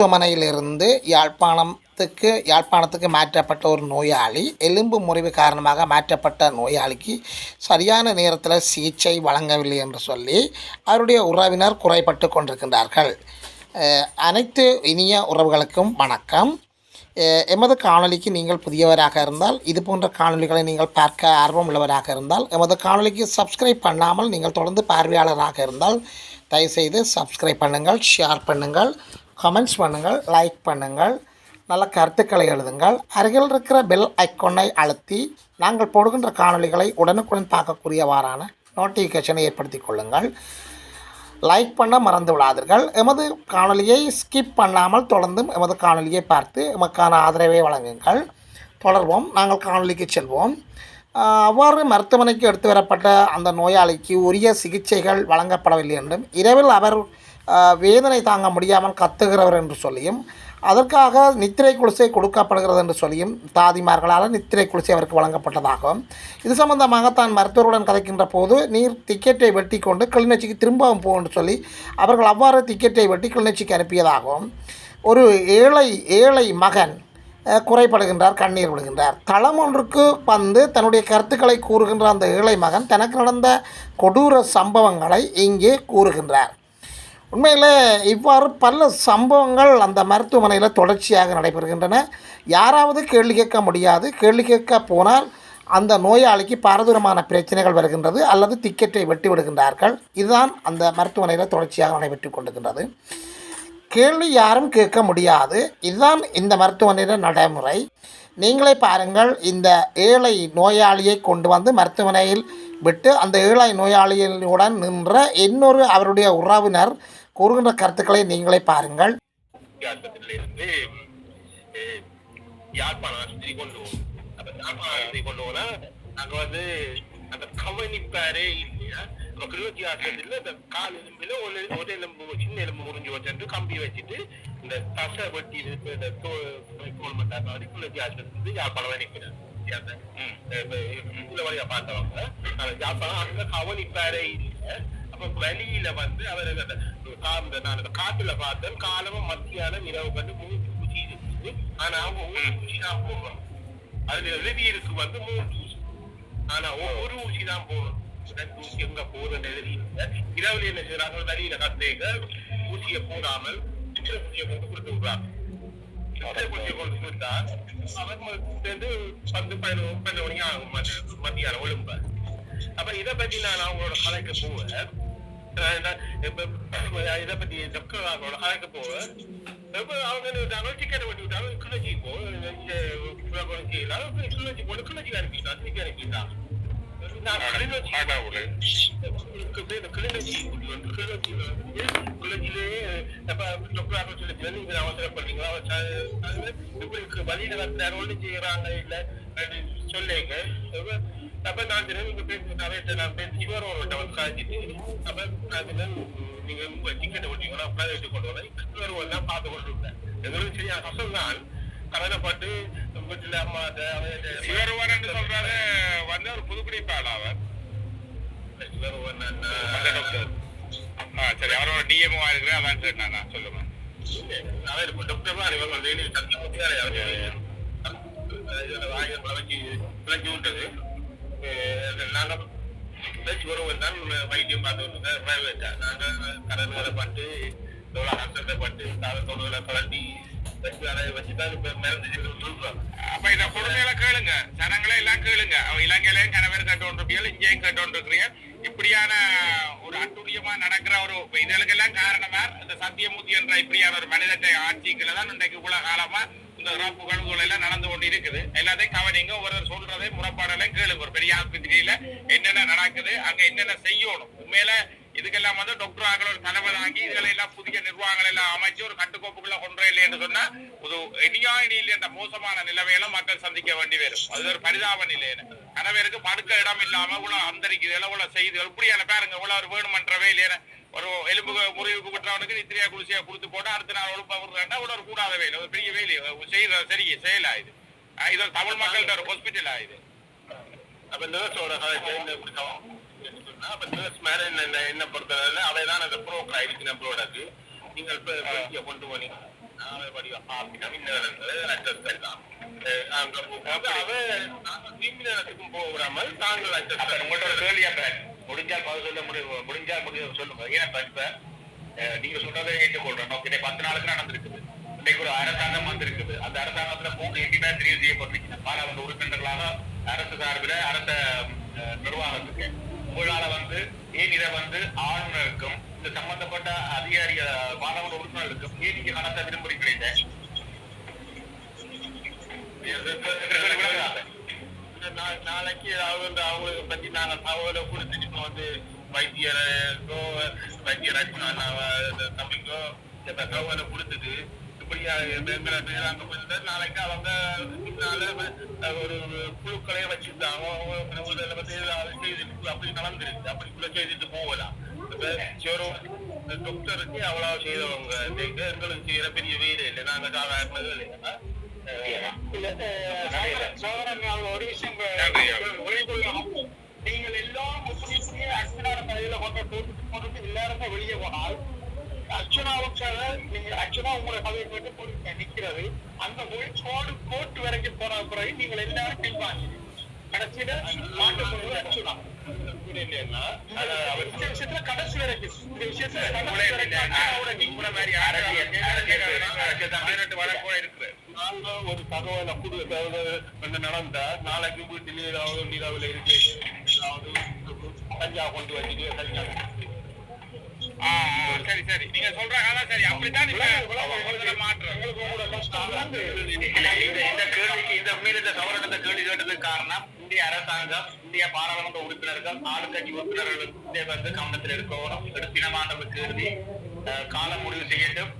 மருத்துவமனையிலிருந்து யாழ்ப்பாணத்துக்கு யாழ்ப்பாணத்துக்கு மாற்றப்பட்ட ஒரு நோயாளி எலும்பு முறிவு காரணமாக மாற்றப்பட்ட நோயாளிக்கு சரியான நேரத்தில் சிகிச்சை வழங்கவில்லை என்று சொல்லி அவருடைய உறவினர் குறைபட்டு கொண்டிருக்கின்றார்கள். அனைத்து இனிய உறவுகளுக்கும் வணக்கம். எமது காணொளிக்கு நீங்கள் புதியவராக இருந்தால் இது போன்ற காணொலிகளை நீங்கள் பார்க்க ஆர்வம் உள்ளவராக இருந்தால் எமது காணொலிக்கு சப்ஸ்கிரைப் பண்ணாமல் நீங்கள் தொடர்ந்து பார்வையாளராக இருந்தால் தயவுசெய்து சப்ஸ்கிரைப் பண்ணுங்கள் ஷேர் பண்ணுங்கள். கமெண்ட்ஸ் பண்ணுங்கள் லைக் பண்ணுங்கள் நல்ல கருத்துக்களை எழுதுங்கள். அருகில் இருக்கிற பெல் ஐக்கோனை அழுத்தி நாங்கள் போடுகின்ற காணொளிகளை உடனுக்குடன் பார்க்கக்கூடியவாறான நோட்டிஃபிகேஷனை ஏற்படுத்தி கொள்ளுங்கள். லைக் பண்ண மறந்து விடாதீர்கள். எமது காணொளியை ஸ்கிப் பண்ணாமல் தொடர்ந்தும் எமது காணொளியை பார்த்து எமக்கான ஆதரவை வழங்குங்கள். தொடர்வோம். நாங்கள் காணொளிக்கு செல்வோம். அவ்வாறு மருத்துவமனைக்கு எடுத்து வரப்பட்ட அந்த நோயாளிக்கு உரிய சிகிச்சைகள் வழங்கப்படவில்லை என்றும் இரவில் அவர் வேதனை தாங்க முடியாமல் கத்துகிறவர் என்று சொல்லியும் அதற்காக நித்திரை குடிசை கொடுக்கப்படுகிறது என்று சொல்லியும் தாதிமார்களால் நித்திரை குடிசை அவருக்கு வழங்கப்பட்டதாகவும் இது சம்பந்தமாக தான் மருத்துவருடன் கதைக்கின்ற போது நீர் டிக்கெட்டை வெட்டி கொண்டு கிளிநொச்சிக்கு திரும்பவும் போ என்று சொல்லி அவர்கள் அவ்வாறு டிக்கெட்டை வெட்டி கிளிநொச்சிக்கு அனுப்பியதாகவும் ஒரு ஏழை ஏழை மகன் குறைபடுகின்றார் கண்ணீர் விடுகின்றார் தளம் ஒன்றுக்கு வந்து தன்னுடைய கருத்துக்களை கூறுகின்ற அந்த ஏழை மகன் தனக்கு நடந்த கொடூர சம்பவங்களை இங்கே கூறுகின்றார். உண்மையில் இவ்வாறு பல சம்பவங்கள் அந்த மருத்துவமனையில் தொடர்ச்சியாக நடைபெறுகின்றன. யாராவது கேள்வி கேட்க முடியாது. கேள்வி கேட்க போனால் அந்த நோயாளிக்கு பாரதூரமான பிரச்சனைகள் வருகின்றது அல்லது டிக்கெட்டை வெட்டி விடுகின்றார்கள் இதுதான் அந்த மருத்துவமனையில் தொடர்ச்சியாக நடைபெற்று கொண்டிருக்கின்றது. கேள்வி யாரும் கேட்க முடியாது. இதுதான் இந்த மருத்துவமனையில் நடைமுறை. நீங்களே பாருங்கள் இந்த ஏழை நோயாளியை கொண்டு வந்து மருத்துவமனையில் விட்டு அந்த ஏழை நோயாளிகளுடன் நின்ற இன்னொரு அவருடைய உறவினர் கூறுகின்ற கருத்துக்களை நீங்களே பாருங்கள். ஆஸ்பத்திரியில யாழ்ப்பாணம் ஆஸ்பத்திரி கொண்டு போவோம் அப்ப யாழ்ப்பாணம் ஆஸ்பத்திரி கொண்டு போனா அங்க வந்து அந்த கவனிப்பாரே இல்லையா? நம்ம கிளிநொச்சி ஆஸ்பத்திரியில இந்த கால் எலும்புல ஒரு ஒரு எலும்பு சின்ன எலும்பு முறிஞ்சு வச்சுட்டு கம்பி வச்சுட்டு இந்த தசை வெட்டி இருக்கு இந்த தோல் மட்டாக்க வந்து கிளிநொச்சி ஆஸ்பத்திரி இருந்து யாழ்ப்பாணம் நிற்கிறேன் இந்த வழியா பார்த்தவங்க. அந்த யாழ்ப்பாணம் அங்க கவனிப்பாரே இல்லை. அப்ப வெளியில வந்து அவர் அந்த கா- இந்த நான் அந்த காட்டுல பார்த்தேன். காலமும் மத்தியானம் இரவு கண்டு மூன்று ஊசி இருக்குது ஆனா அவங்க ஒரு ஊசி தான் போடுறோம். அதுல எழுதி இருக்கு வந்து மூன்று ஊசி ஆனா ஒ- ஒரு ஊசி தான் ரெண்டு ஊசி எங்க போகுதுன்னு எழுதி இரவுல என்ன செய்யறாங்க வெளியில கத்தேங்க ஊசியை போடாமல் சித்திர ஊசியை கொண்டு கொடுத்து விடுறாங்க. சித்திர ஊசியை கொண்டு கொடுத்தா அவர் சேர்ந்து பத்து பதினொன்று பன்னெண்டு மணி ஆகும். மத்திய- மத்தியானம் ஒழும்ப அப்ப இத பத்தி நான் அவங்களோட கலைக்கு போவேன். இதை பத்தி அவங்க விட்டாங்க டிக்கெட் வெட்டி விட்டாங்க போ போட்டு கிளர்ச்சி அனுப்பிட்டான் திருப்பி அனுப்பிட்டான் வந்து அவசரப்படுறீங்களா வழியில வந்து ஒண்ணு செய்யறாங்க இல்ல சொல்லுங்க அப்ப நான் திரும்ப பேசி நிறைய நான் பேசி சிவரோட வந்து காய்ச்சிட்டு அப்ப நான் நீங்க உங்க டிக்கெட் ஓட்டிங்கன்னா பிரைவேட் கொண்டு வரேன் சிவரோட தான் பார்த்து கொண்டு இருந்தேன் எங்களுக்கு சரியா கஷ்டம் தான் கவலைப்பட்டு வீட்டுல அம்மா சிவருவன் என்று சொல்றாரு வந்து ஒரு புதுக்குடிப்பாளர் அவர் சிவரோவன் அந்த ஆ சரி அவரோட டிஎம்ஓ இருக்கிறேன் அதான் சரி நான் சொல்லுங்க அவர் டாக்டர் தான் இவங்க டெய்லி தண்ணி ஊத்தி அவர் வாயில் வளைச்சி விளக்கி விட்டது நாங்க பேச்சு வருவோம் தான் வைத்தியம் பார்த்து பிரைவேட்டா நாங்க கடன் வேலை பட்டு எவ்வளோ பட்டு அப்ப கொடுமையில கேளுங்க. ஜனங்களே எல்லாம் கேளுங்க. அவ இலங்கையிலையும் கணவர் கேட்டோன்றிருப்பீங்க இங்கேயும் கேட்டோன்றிருக்கிறீங்க இப்படியான ஒரு அட்டுழியமா நடக்கிற ஒரு இதற்கெல்லாம் காரணமா இந்த சத்தியமூர்த்தி என்ற இப்படியான ஒரு மனிதத்தை ஆட்சிக்குள்ள தான் இன்றைக்கு இவ்வளவு காலமா இந்த ரோப்பு இதுகள் எல்லாம் நடந்து கொண்டு இருக்குது எல்லாத்தையும் கவனிங்க ஒருவர் சொல்றதை முறைப்பாடெல்லாம் கேளுங்க. ஒரு பெரிய ஆஸ்பத்திரியில என்னென்ன நடக்குது அங்க என்னென்ன செய்யணும். உண்மையில இதுக்கெல்லாம் வந்து டாக்டர் ஆகிற ஒரு தலைவர் ஆகி இதுகளை எல்லாம் புதிய நிர்வாகங்கள் எல்லாம் அமைச்சு ஒரு கட்டுக்கோப்புக்குள்ள கொண்டு இல்லை என்று சொன்னா ஒரு இனியா இனி இல்லை என்ற மோசமான நிலைமையெல்லாம் மக்கள் சந்திக்க வேண்டி வரும். அது ஒரு பரிதாப நிலையில. கணவருக்கு படுக்க இடம் இல்லாம இவ்வளவு அந்தரிக்குது இவ்வளவு செய்து இப்படியான பேருங்க இவ்வளவு ஒரு வேணுமன்றவே இல்லையா. ஒரு எலும்பு முறிவுக்கு விட்டுறவனுக்கு நித்திரியா குளிசையா கொடுத்து போட்டு அடுத்த நாள் ஒழுப்பா விடுறாண்டா இவ்வளவு ஒரு கூடாத வேலை. ஒரு பெரிய வேலை செய்த சரி செயலா இது இது ஒரு தமிழ் மக்கள்கிட்ட ஒரு ஹாஸ்பிட்டலா இது அப்ப நர்ஸோட அப்ப நர்ஸ் மேல என்ன என்ன பொறுத்தவரை அவை தான் அந்த ப்ரோக்கர் ஆயிடுச்சு நம்மளோடது நீங்கள் கொண்டு போனீங்க. நாளை வடிவ ஆப்பினம் இன்னும் அட்ரஸ் எல்லாம் அங்க போகும்போது அவ நாங்கள் தீமினத்துக்கும் போகாமல் நாங்கள் அப்ப அட்ரஸ் உங்கள்ட்ட ஒரு கேள்வி அப்ப முடிஞ்சால் பதில் சொல்ல முடியும் முடிஞ்சால் முடியும் சொல்லுங்க ஏன் இப்ப இப்ப அஹ், நீங்க சொல்றதை ஓகே பத்து நாளுக்கு நடந்திருக்குது. இன்னைக்கு ஒரு அரசாங்கம் வந்திருக்குது. அந்த அரசாங்கத்துல மூணு எட்டுமே தெரிவு செய்யப்பட்டிருக்கீங்க பாராளுமன்ற உறுப்பினர்களாக அரசு சார்பில் அரச நிர்வாகத்துக்கு. உங்களால வந்து ஏன் இதை வந்து ஆளுநருக்கும் இந்த சம்பந்தப்பட்ட அதிகாரி அஹ், பாராளுமன்ற உறுப்பினர்களுக்கும் ஏன் நீங்க நடத்த விரும்புகிறீங்க நாளைக்கு அவங்க அவங்களுக்கு பத்தி நான் தகவலை கொடுத்துட்டு வந்து வைத்தியரோ வைத்தியர் அர்ச்சனா தம்பிக்கோ தகவலை கொடுத்துட்டு இப்படியா போயிட்டு நாளைக்கு அவங்க பின்னால ஒரு குழுக்களே வச்சிருந்தாங்க அவங்க அதை செய்துட்டு அப்படி நடந்துருக்கு. அப்படிக்குள்ள செய்துட்டு போகலாம். டாக்டருக்கு அவ்வளவு செய்தவங்க. எங்களுக்கு செய்யற பெரிய வேலை இல்லை. நாங்க சாதாரண இல்லைன்னா நீங்கள் எல்லாரும் அர்ச்சனாவோட தலையில கொண்ட போட்டு போட்டு எல்லாருமே வெளியே போனால் அர்ச்சனாவுக்காக நீங்க அர்ச்சனா உங்களை பதவி கேட்டு போட்டு நிக்கிறது அந்த மொழி கோடு கோர்ட் வரைக்கும் போன பிறகு நீங்கள் எல்லாரும் பின்வாங்க கடைசியில மாட்டு போடுவது அர்ச்சனா விஷயத்துல கடைசி வரைக்கும் இந்த விஷயத்துல கடைசி வரைக்கும் மாதிரி நாங்க ஒரு தகவலை கொடு வந்து நடந்தா நாளைக்கு வீட்டிலே ஏதாவது இருக்கு ஏதாவது கொண்டு வச்சுட்டு கஞ்சா சரி சரி நீங்க சரி அப்படித்தான் இந்த கேள்விக்கு இந்த உண்மையில இந்த கேள்வி கேட்டதுக்கு காரணம் இந்திய அரசாங்கம் இந்திய பாராளுமன்ற உறுப்பினர்கள் ஆளுங்கட்சி உறுப்பினர்கள் இதை வந்து கவனத்தில் இருக்கணும் எடுப்பினமானவர்களுக்கு எழுதி காலம் முடிவு செய்யட்டும்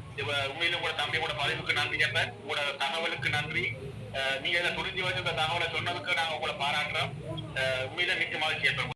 உண்மையிலும் கூட தம்பி கூட பதிவுக்கு நன்றி அப்ப உங்களோட தகவலுக்கு நன்றி அஹ், நீங்க இதை புரிஞ்சு வச்சு தகவலை சொன்னதுக்கு நாங்க உங்களை பாராட்டுறோம் உண்மையில மிக்க மகிழ்ச்சி ஏற்படும்